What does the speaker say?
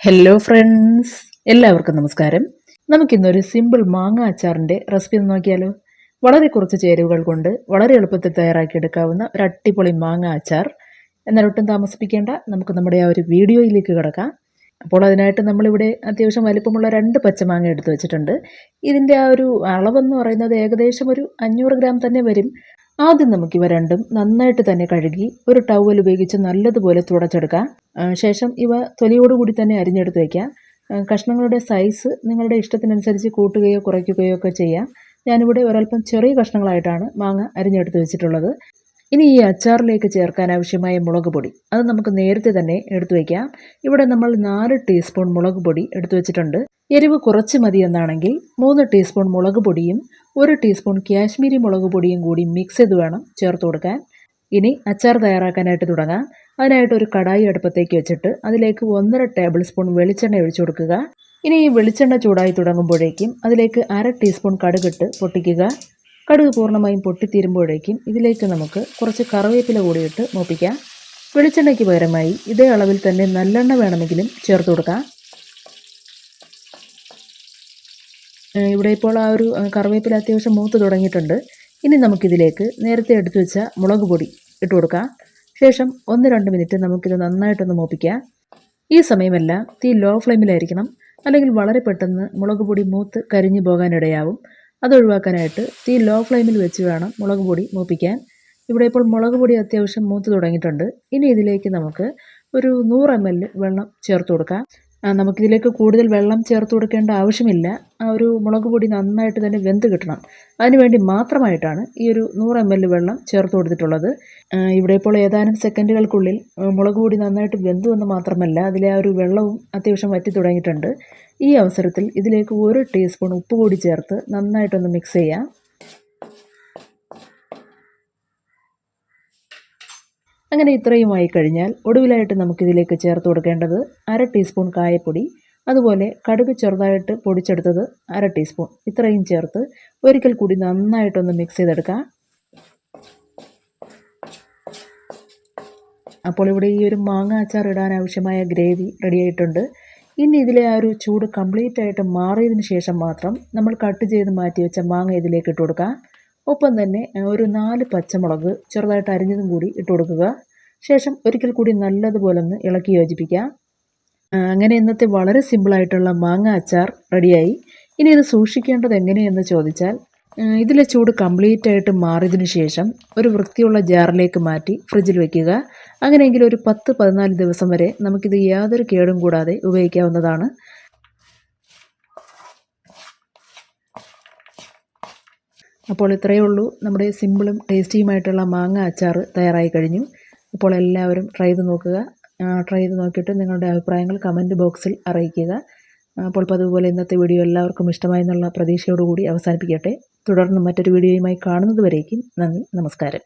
Hello friends എല്ലാവർക്കും നമസ്കാരം. നമുക്കിന്നൊരു സിമ്പിൾ മാങ്ങ അച്ചാറിന്റെ റെസിപ്പി ഒന്ന് നോക്കിയാലോ. വളരെ കുറച്ച് ചേരുവകൾ കൊണ്ട് വളരെ എളുപ്പത്തിൽ തയ്യാറാക്കിയെടുക്കാവുന്ന ഒരു അടിപൊളി മാങ്ങ അച്ചാർ. എന്നാൽ ഒട്ടും താമസിപ്പിക്കേണ്ട നമുക്ക് നമ്മുടെ ആ ഒരു വീഡിയോയിലേക്ക് കിടക്കാം. അപ്പോൾ അതിനായിട്ട് നമ്മളിവിടെ അത്യാവശ്യം വലിപ്പമുള്ള രണ്ട് പച്ചമാങ്ങ എടുത്തു വെച്ചിട്ടുണ്ട്. ഇതിന്റെ ആ ഒരു അളവെന്ന് പറയുന്നത് ഏകദേശം ഒരു അഞ്ഞൂറ് ഗ്രാം തന്നെ വരും. ആദ്യം നമുക്ക് ഇവ രണ്ടും നന്നായിട്ട് തന്നെ കഴുകി ഒരു ടവൽ ഉപയോഗിച്ച് നല്ലതുപോലെ തുടച്ചെടുക്കാം. ശേഷം ഇവ തൊലിയോടുകൂടി തന്നെ അരിഞ്ഞെടുത്ത് വയ്ക്കാം കഷ്ണങ്ങളുടെ സൈസ് നിങ്ങളുടെ ഇഷ്ടത്തിനനുസരിച്ച് കൂട്ടുകയോ കുറയ്ക്കുകയോ ഒക്കെ ചെയ്യാം. ഞാനിവിടെ ഒരൽപ്പം ചെറിയ കഷ്ണങ്ങളായിട്ടാണ് മാങ്ങ അരിഞ്ഞെടുത്ത് വെച്ചിട്ടുള്ളത്. ഇനി ഈ അച്ചാറിലേക്ക് ചേർക്കാൻ ആവശ്യമായ മുളക് പൊടി. അത് നമുക്ക് നേരത്തെ തന്നെ എടുത്തു വയ്ക്കാം ഇവിടെ നമ്മൾ നാല് ടീസ്പൂൺ മുളക് പൊടി എടുത്തു വെച്ചിട്ടുണ്ട്. എരിവ് കുറച്ച് മതി എന്നാണെങ്കിൽ മൂന്ന് ടീസ്പൂൺ മുളക് പൊടിയും ഒരു ടീസ്പൂൺ കാശ്മീരി മുളക് പൊടിയും കൂടി മിക്സ് ചെയ്ത് വേണം ചേർത്ത് കൊടുക്കാൻ. ഇനി അച്ചാർ തയ്യാറാക്കാനായിട്ട് തുടങ്ങാം. അതിനായിട്ട് ഒരു കടായി അടുപ്പത്തേക്ക് വെച്ചിട്ട് അതിലേക്ക് ഒന്നര ടേബിൾ സ്പൂൺ വെളിച്ചെണ്ണ ഒഴിച്ചു കൊടുക്കുക. ഇനി ഈ വെളിച്ചെണ്ണ ചൂടായി തുടങ്ങുമ്പോഴേക്കും അതിലേക്ക് അര ടീസ്പൂൺ കടുകിട്ട് പൊട്ടിക്കുക. കടുക് പൂർണമായും പൊട്ടിത്തീരുമ്പോഴേക്കും ഇതിലേക്ക് നമുക്ക് കുറച്ച് കറിവേപ്പില കൂടിയിട്ട് മൂപ്പിക്കാം. വെളിച്ചെണ്ണയ്ക്ക് പകരമായി ഇതേ അളവിൽ തന്നെ നല്ലെണ്ണ വേണമെങ്കിലും ചേർത്ത് കൊടുക്കാം. ഇവിടെ ഇപ്പോൾ ആ ഒരു കറിവേപ്പില അത്യാവശ്യം മൂത്ത് തുടങ്ങിയിട്ടുണ്ട്. ഇനി നമുക്കിതിലേക്ക് നേരത്തെ എടുത്തു വെച്ച മുളക് പൊടി ഇട്ട് കൊടുക്കാം. ശേഷം ഒന്ന് രണ്ട് മിനിറ്റ് നമുക്കിത് നന്നായിട്ടൊന്ന് മൂപ്പിക്കാം. ഈ സമയമെല്ലാം തീ ലോ ഫ്ലെയിമിലായിരിക്കണം. അല്ലെങ്കിൽ വളരെ പെട്ടെന്ന് മുളക് പൊടി മൂത്ത് കരിഞ്ഞു പോകാനിടയാവും. അത് ഒഴിവാക്കാനായിട്ട് തീ ലോ ഫ്ലെയിമിൽ വെച്ച് വേണം മുളക് പൊടി മൂപ്പിക്കാൻ. ഇവിടെ ഇപ്പോൾ മുളക് പൊടി അത്യാവശ്യം മൂത്ത് തുടങ്ങിയിട്ടുണ്ട്. ഇനി ഇതിലേക്ക് നമുക്ക് ഒരു നൂറ് എം എൽ വെള്ളം ചേർത്ത് കൊടുക്കാം. നമുക്കിതിലേക്ക് കൂടുതൽ വെള്ളം ചേർത്ത് കൊടുക്കേണ്ട ആവശ്യമില്ല. ആ ഒരു മുളക് പൊടി നന്നായിട്ട് തന്നെ വെന്ത് കിട്ടണം. അതിനുവേണ്ടി മാത്രമായിട്ടാണ് ഈ ഒരു നൂറ് എം എൽ വെള്ളം ചേർത്ത് കൊടുത്തിട്ടുള്ളത്. ഇവിടെ ഇപ്പോൾ ഏതാനും സെക്കൻഡുകൾക്കുള്ളിൽ മുളക് പൊടി നന്നായിട്ട് വെന്തു എന്ന് മാത്രമല്ല അതിലെ ആ ഒരു വെള്ളവും അത്യാവശ്യം വറ്റി തുടങ്ങിയിട്ടുണ്ട്. ഈ അവസരത്തിൽ ഇതിലേക്ക് ഒരു ടീസ്പൂൺ ഉപ്പ് കൂടി ചേർത്ത് നന്നായിട്ടൊന്ന് മിക്സ് ചെയ്യാം. അങ്ങനെ ഇത്രയുമായി കഴിഞ്ഞാൽ ഒടുവിലായിട്ട് നമുക്കിതിലേക്ക് ചേർത്ത് കൊടുക്കേണ്ടത് അര ടീസ്പൂൺ കായപ്പൊടി അതുപോലെ കടുക് ചെറുതായിട്ട് പൊടിച്ചെടുത്തത് അര ടീസ്പൂൺ ഇത്രയും ചേർത്ത് ഒരിക്കൽ കൂടി നന്നായിട്ടൊന്ന് മിക്സ് ചെയ്തെടുക്കാം. അപ്പോൾ ഇവിടെ ഈ ഒരു മാങ്ങ അച്ചാർ ഇടാൻ ആവശ്യമായ ഗ്രേവി റെഡിയായിട്ടുണ്ട് ഇനി ഇതിലെ ആ ഒരു ചൂട് കംപ്ലീറ്റ് ആയിട്ട് മാറിയതിന് ശേഷം മാത്രം നമ്മൾ കട്ട് ചെയ്ത് മാറ്റി വെച്ച മാങ്ങ ഇതിലേക്ക് ഇട്ട് കൊടുക്കുക ഒപ്പം തന്നെ ഒരു നാല് പച്ചമുളക് ചെറുതായിട്ട് അരിഞ്ഞതും കൂടി ഇട്ട് കൊടുക്കുക. ശേഷം ഒരിക്കൽ കൂടി നല്ലതുപോലെ ഒന്ന് ഇളക്കി യോജിപ്പിക്കാം. അങ്ങനെ ഇന്നത്തെ വളരെ സിമ്പിളായിട്ടുള്ള മാങ്ങ അച്ചാർ റെഡിയായി ഇനി ഇത് സൂക്ഷിക്കേണ്ടത് എങ്ങനെയെന്ന് ചോദിച്ചാൽ ഇതിലെ ചൂട് കംപ്ലീറ്റ് ആയിട്ട് മാറിയതിനു ശേഷം ഒരു വൃത്തിയുള്ള ജാറിലേക്ക് മാറ്റി ഫ്രിഡ്ജിൽ വെക്കുക. അങ്ങനെയെങ്കിൽ ഒരു പത്ത് പതിനാല് ദിവസം വരെ നമുക്കിത് യാതൊരു കേടും കൂടാതെ ഉപയോഗിക്കാവുന്നതാണ്. അപ്പോൾ ഇത്രയേ ഉള്ളൂ. നമ്മുടെ സിമ്പിളും ടേസ്റ്റിയുമായിട്ടുള്ള മാങ്ങ അച്ചാർ തയ്യാറായി കഴിഞ്ഞു. അപ്പോൾ എല്ലാവരും ട്രൈ ചെയ്ത് നോക്കുക. ട്രൈ ചെയ്ത് നോക്കിയിട്ട് നിങ്ങളുടെ അഭിപ്രായങ്ങൾ കമന്റ് ബോക്സിൽ അറിയിക്കുക. അപ്പോൾ അതുപോലെ ഇന്നത്തെ വീഡിയോ എല്ലാവർക്കും ഇഷ്ടമായി എന്നുള്ള പ്രതീക്ഷയോടുകൂടി അവസാനിപ്പിക്കട്ടെ. തുടർന്ന് മറ്റൊരു വീഡിയോയുമായി കാണുന്നത് വരേക്കും നന്ദി നമസ്കാരം.